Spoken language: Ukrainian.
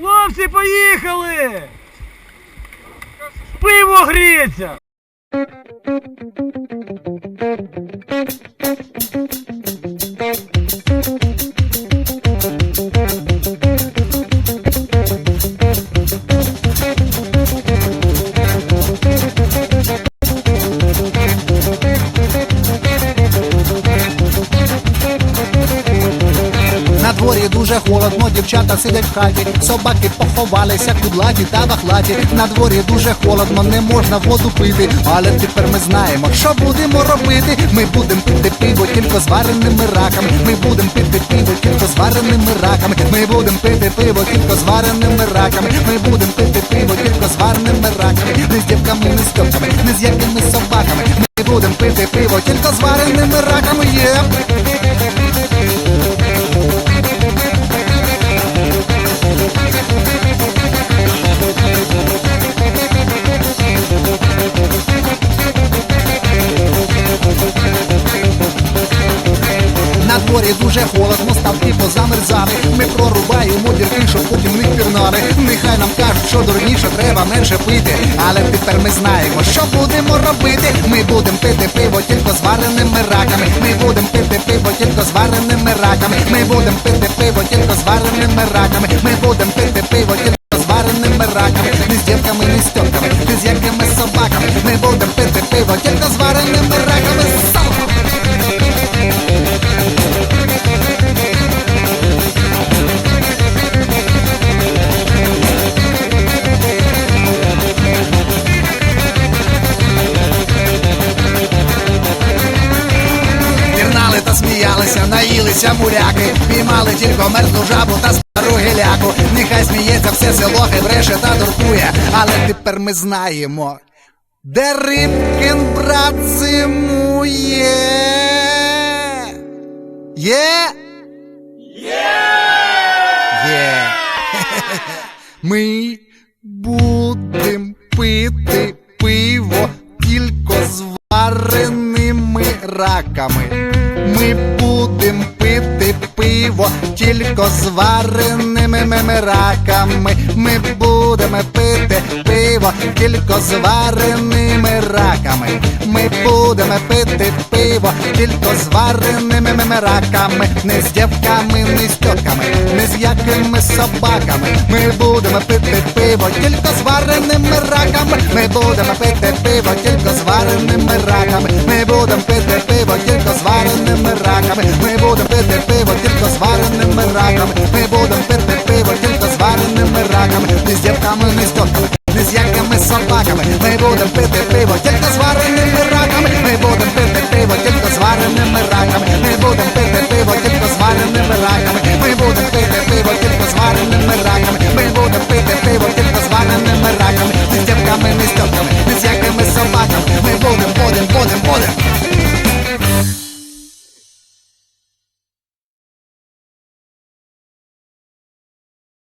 Хлопці, поїхали! Пиво гріється! Дворі дуже холодно, дівчата сидять в хаті, собаки поховалися, кудлаті та вахлаті. На дворі дуже холодно, не можна воду пити. Але тепер ми знаємо, що будемо робити. Ми будемо пити пиво тільки з вареними раками. Ми будемо пити пиво тільки з вареними раками. Ми будемо пити пиво тільки з вареними раками. Ми будемо пити пиво тільки з вареними раками. Не з дівками, не з тьомками, не з якими собаками. Ми будемо пити пиво тільки з вареними раками. Є. дворі дуже холодно, і позамерзали. Ми прорубаємо дірки, щоб потім не пірнали. Нехай нам кажуть, що дурніше треба менше пити. Але тепер ми знаємо, що будемо робити. Ми будемо пити пиво тільки з раками. Ми будемо пити пиво тільки з раками. Ми будемо пити пиво тільки з раками. Ми будемо пити та сміялися, наїлися муряки, піймали тільки мертву жабу та стару геляку. Нехай сміється все село, хай та дуркує, але тепер ми знаємо, де Рибкин брат зимує. Є? Є. Ми будем пити Ми будем пити пиво тільки з вареними меми раками. Ми будемо пити пиво тільки з вареними раками. Ми будемо пити пиво тільки з вареними меми раками. Не з дівками, не з тьотками, не з якими собаками. Ми будемо пити пиво тільки з вареними раками. Ми будемо пити пиво тільки з вареними раками. Ми будемо пити пиво тільки з вареними раками. Ми будемо пити пиво тільки з вареними раками. Ми будемо пити пиво тільки з вареними раками. Не з дівками, не з тьотками, не з якими собаками. Ми будемо пити тільки з вареними раками.